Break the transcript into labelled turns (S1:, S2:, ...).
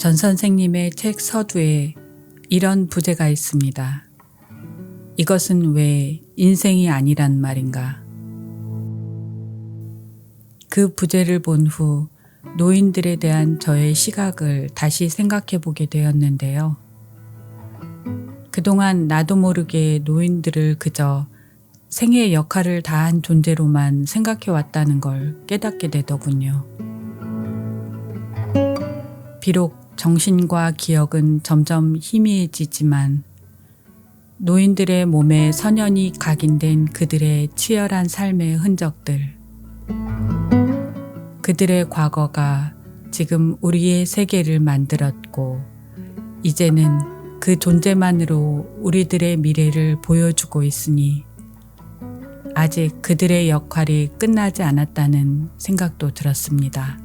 S1: 전 선생님의 책 서두에 이런 부제가 있습니다. 이것은 왜 인생이 아니란 말인가? 그 부제를 본 후 노인들에 대한 저의 시각을 다시 생각해 보게 되었는데요. 그동안 나도 모르게 노인들을 그저 생의 역할을 다한 존재로만 생각해 왔다는 걸 깨닫게 되더군요. 비록 정신과 기억은 점점 희미해지지만 노인들의 몸에 선연히 각인된 그들의 치열한 삶의 흔적들, 그들의 과거가 지금 우리의 세계를 만들었고, 이제는 그 존재만으로 우리들의 미래를 보여주고 있으니, 아직 그들의 역할이 끝나지 않았다는 생각도 들었습니다.